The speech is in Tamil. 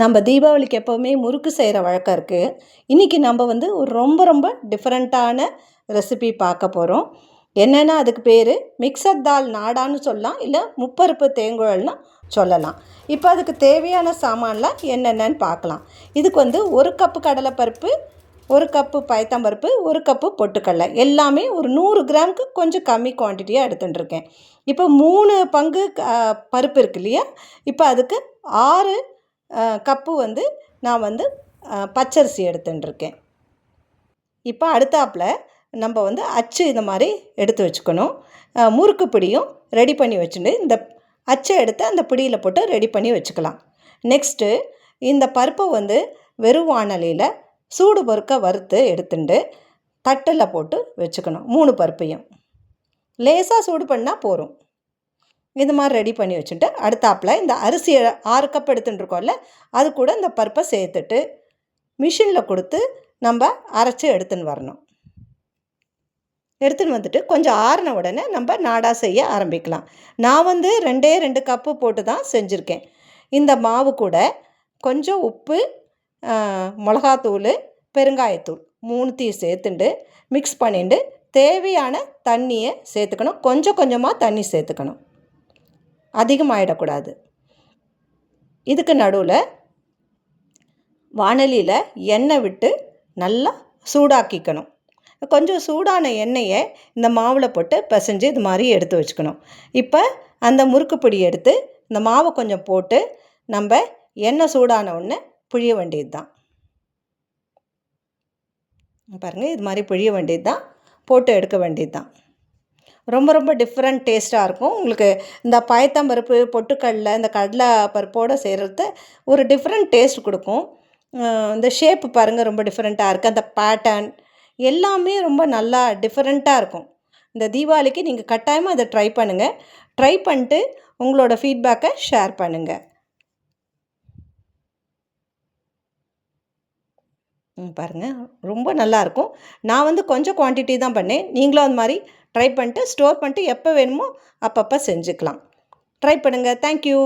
நம்ம தீபாவளிக்கு எப்போவுமே முறுக்கு செய்கிற வழக்கம் இருக்குது இன்றைக்கி நம்ம வந்து ஒரு ரொம்ப ரொம்ப டிஃப்ரெண்ட்டான ரெசிபி பார்க்க போகிறோம் என்னென்னா அதுக்கு பேர் மிக்சர் தால் நாடான்னு சொல்லலாம் இல்லை முப்பருப்பு தேங்குழல்னு சொல்லலாம். இப்போ அதுக்கு தேவையான சாமான்லாம் என்னென்னு பார்க்கலாம். இதுக்கு வந்து ஒரு கப்பு கடலைப்பருப்பு ஒரு கப்பு பயத்தம்பருப்பு ஒரு கப்பு பொட்டுக்கடலை. எல்லாமே ஒரு நூறு கிராமுக்கு கொஞ்சம் கம்மி குவான்டிட்டியாக எடுத்துட்டுருக்கேன். இப்போ மூணு பங்கு பருப்பு இருக்கு இல்லையா? இப்போ அதுக்கு ஆறு கப்பு வந்து நான் வந்து பச்சரிசி எடுத்துட்டுருக்கேன் இப்போ அடுத்தாப்பில் நம்ம வந்து அச்சு இந்த மாதிரி எடுத்து வச்சுக்கணும். முறுக்கு பிடியும் ரெடி பண்ணி வச்சுட்டு இந்த அச்சை எடுத்து அந்த பிடியில் போட்டு ரெடி பண்ணி வச்சுக்கலாம். நெக்ஸ்ட்டு இந்த பருப்பை வந்து வெறும் வானலியில் சூடு பொறுக்க வறுத்து எடுத்துட்டு தட்டில் போட்டு வச்சுக்கணும். மூணு பருப்பையும். லேசாக சூடு பண்ணால் போதும். இது மாதிரி ரெடி பண்ணி வச்சுட்டு அடுத்தாப்புல இந்த அரிசியை ஆறு கப் எடுத்துட்டுருக்கோம்ல அது கூட இந்த பருப்பை சேர்த்துட்டு மிஷினில் கொடுத்து நம்ம அரைச்சி எடுத்துன்னு வரணும். எடுத்துன்னு வந்துட்டு கொஞ்சம் ஆறின உடனே நம்ம நாடா செய்ய ஆரம்பிக்கலாம். நான் வந்து ரெண்டே ரெண்டு கப்பு போட்டு தான் செஞ்சுருக்கேன். இந்த மாவு கூட கொஞ்சம் உப்பு மிளகாத்தூள் பெருங்காயத்தூள் மூணுத்தையும் சேர்த்துண்டு மிக்ஸ் பண்ணிட்டு தேவையான தண்ணியை சேர்த்துக்கணும். கொஞ்சம் கொஞ்சமாக தண்ணி சேர்த்துக்கணும். அதிகமாகிடக்கூடாது இதுக்கு நடுவில் வானலியில் எண்ணெய் விட்டு நல்லா சூடாக்கிக்கணும். கொஞ்சம் சூடான எண்ணெயை இந்த மாவில் போட்டு பிசைஞ்சு இது மாதிரி எடுத்து வச்சுக்கணும். இப்போ அந்த முறுக்கு பொடி எடுத்து இந்த மாவை கொஞ்சம் போட்டு நம்ம எண்ணெய் சூடான உடனே புழிய வேண்டியது தான் பாருங்கள் இது மாதிரி புழிய வேண்டியது தான் போட்டு எடுக்க வேண்டியது தான் ரொம்ப ரொம்ப டிஃப்ரெண்ட் டேஸ்ட்டாக இருக்கும். உங்களுக்கு இந்த பயத்தம்பருப்பு பொட்டுக்கடலை இந்த கடலை பருப்போடு செய்கிறது ஒரு டிஃப்ரெண்ட் டேஸ்ட் கொடுக்கும். இந்த ஷேப்பு பாருங்கள் ரொம்ப டிஃப்ரெண்ட்டாக இருக்குது அந்த பேட்டர்ன் எல்லாமே ரொம்ப நல்லா டிஃப்ரெண்ட்டாக இருக்கும். இந்த தீபாவளிக்கு நீங்கள் கட்டாயமாக அதை ட்ரை பண்ணுங்கள் ட்ரை பண்ணிட்டு உங்களோட ஃபீட்பேக்கை ஷேர் பண்ணுங்கள் ம், ரொம்ப நல்லாயிருக்கும் நான் வந்து கொஞ்சம் குவான்டிட்டி தான் பண்ணேன். நீங்களும் அது மாதிரி ட்ரை பண்ணிட்டு ஸ்டோர் பண்ணிட்டு எப்போ வேணுமோ அப்பப்போ செஞ்சுக்கலாம். ட்ரை பண்ணுங்கள் தேங்க்யூ